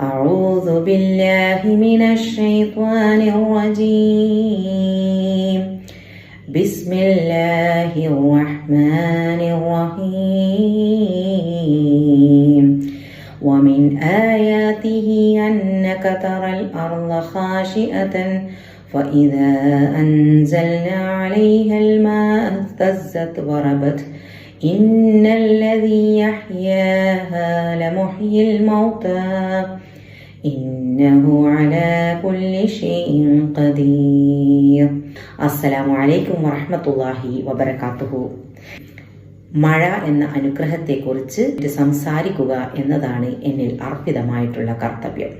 أعوذ بالله من الشيطان الرجيم. بسم الله الرحمن الرحيم. ومن آياته أنك ترى الأرض خاشئة فإذا أنزلنا عليها الماء اهتزت وربت. إن الذي يحياها لمحيي الموتى. إنه على كل شيء قدير السلام عليكم ورحمة الله وبركاته മഴ എന്ന അനുഗ്രഹത്തെക്കുറിച്ച് സംസാരിക്കുക എന്നതാണ് എന്നിൽ അർപ്പിതമായിട്ടുള്ള കർത്തവ്യം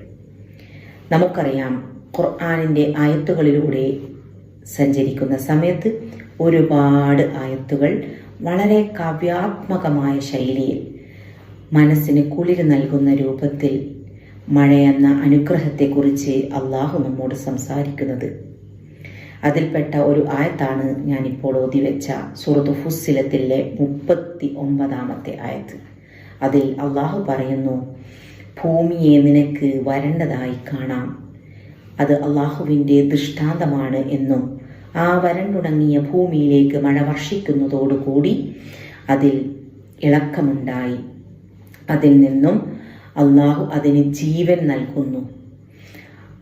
നമുക്കറിയാം ഖുർആാനിൻ്റെ ആയത്തുകളിലൂടെ സഞ്ചരിക്കുന്ന സമയത്ത് ഒരുപാട് ആയത്തുകൾ വളരെ കാവ്യാത്മകമായ ശൈലിയിൽ മനസ്സിന് കുളിര് നൽകുന്ന രൂപത്തിൽ മഴയെന്ന അനുഗ്രഹത്തെക്കുറിച്ച് അള്ളാഹു നമ്മോട് സംസാരിക്കുന്നത്. അതിൽപ്പെട്ട ഒരു ആയത്താണ് ഞാനിപ്പോൾ ഓതിവെച്ച സുഹൃത്തു ഫുസ്സിലത്തിലെ മുപ്പത്തി ഒമ്പതാമത്തെ ആയത്ത് അതിൽ അള്ളാഹു പറയുന്നു ഭൂമിയെ നിനക്ക് വരണ്ടതായി കാണാം. അത് അള്ളാഹുവിന്റെ ദൃഷ്ടാന്തമാണ് എന്നും ആ വരണ്ടുണങ്ങിയ ഭൂമിയിലേക്ക് മഴ വർഷിക്കുന്നതോടുകൂടി അതിൽ ഇളക്കമുണ്ടായി. അതിൽ നിന്നും അള്ളാഹു അതിന് ജീവൻ നൽകുന്നു.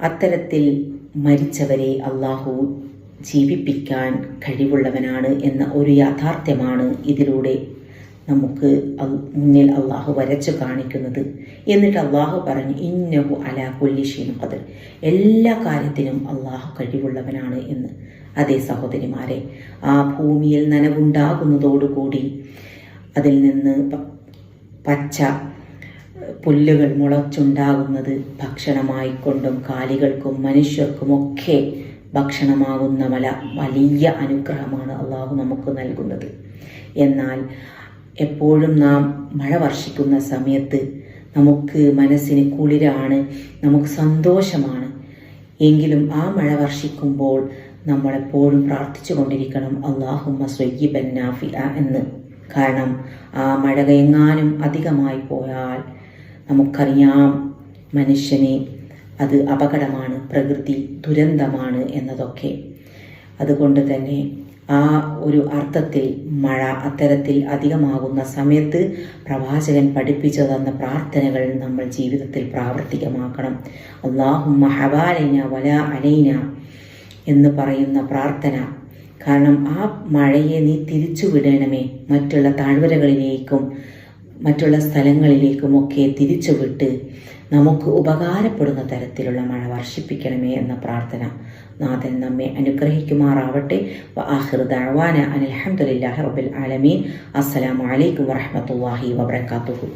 അത്തരത്തിൽ മരിച്ചവരെ അള്ളാഹു ജീവിപ്പിക്കാൻ കഴിവുള്ളവനാണ് എന്ന ഒരു യാഥാർത്ഥ്യമാണ് ഇതിലൂടെ നമുക്ക് മുന്നിൽ അള്ളാഹു വരച്ചു കാണിക്കുന്നത്. എന്നിട്ട് അള്ളാഹു പറഞ്ഞു ഇന്നഹു അലാ കൊല്ലിഷീൻ കതിർ എല്ലാ കാര്യത്തിനും അള്ളാഹു കഴിവുള്ളവനാണ് എന്ന്. അതേ സഹോദരിമാരെ ആ ഭൂമിയിൽ നനവുണ്ടാകുന്നതോടുകൂടി അതിൽ നിന്ന് പച്ച പുല്ലുകൾ മുളച്ചുണ്ടാകുന്നത് ഭക്ഷണമായിക്കൊണ്ടും കാലികൾക്കും മനുഷ്യർക്കുമൊക്കെ ഭക്ഷണമാകുന്ന മല വലിയ അനുഗ്രഹമാണ് അള്ളാഹു നമുക്ക് നൽകുന്നത്. എന്നാൽ എപ്പോഴും നാം മഴ വർഷിക്കുന്ന സമയത്ത് നമുക്ക് മനസ്സിന് കുളിരാണ് നമുക്ക് സന്തോഷമാണ്. എങ്കിലും ആ മഴ വർഷിക്കുമ്പോൾ നമ്മളെപ്പോഴും പ്രാർത്ഥിച്ചു കൊണ്ടിരിക്കണം അള്ളാഹുമ്മ സ്വയ്യിബൻ നാഫി എന്ന്. കാരണം ആ മഴ എങ്ങാനും അധികമായി പോയാൽ നമുക്കറിയാം മനുഷ്യനെ അത് അപകടമാണ് പ്രകൃതി ദുരന്തമാണ് എന്നതൊക്കെ. അതുകൊണ്ട് തന്നെ ആ ഒരു അർത്ഥത്തിൽ മഴ അത്തരത്തിൽ അധികമാകുന്ന സമയത്ത് പ്രവാചകൻ പഠിപ്പിച്ചു തന്ന പ്രാർത്ഥനകൾ നമ്മൾ ജീവിതത്തിൽ പ്രാവർത്തികമാക്കണം. അള്ളാഹുമ്മ ഹവാലൈന വല അലൈന എന്ന് പറയുന്ന പ്രാർത്ഥന. കാരണം ആ മഴയെ നീ തിരിച്ചു വിടണമേ മറ്റുള്ള താഴ്വരകളിലേക്കും മറ്റുള്ള സ്ഥലങ്ങളിലേക്കുമൊക്കെ തിരിച്ചുവിട്ട് നമുക്ക് ഉപകാരപ്പെടുന്ന തരത്തിലുള്ള മഴ വർഷിപ്പിക്കണമേ എന്ന പ്രാർത്ഥന നാഥൻ നമ്മെ അനുഗ്രഹിക്കുമാറാവട്ടെ. അനിൽഹമുല്ലാഹി റബ്ബിൽ ആലമീൻ. അസ്സലാമു അലൈക്കും വറഹ്മത്തുള്ളാഹി വബറകാതുഹു.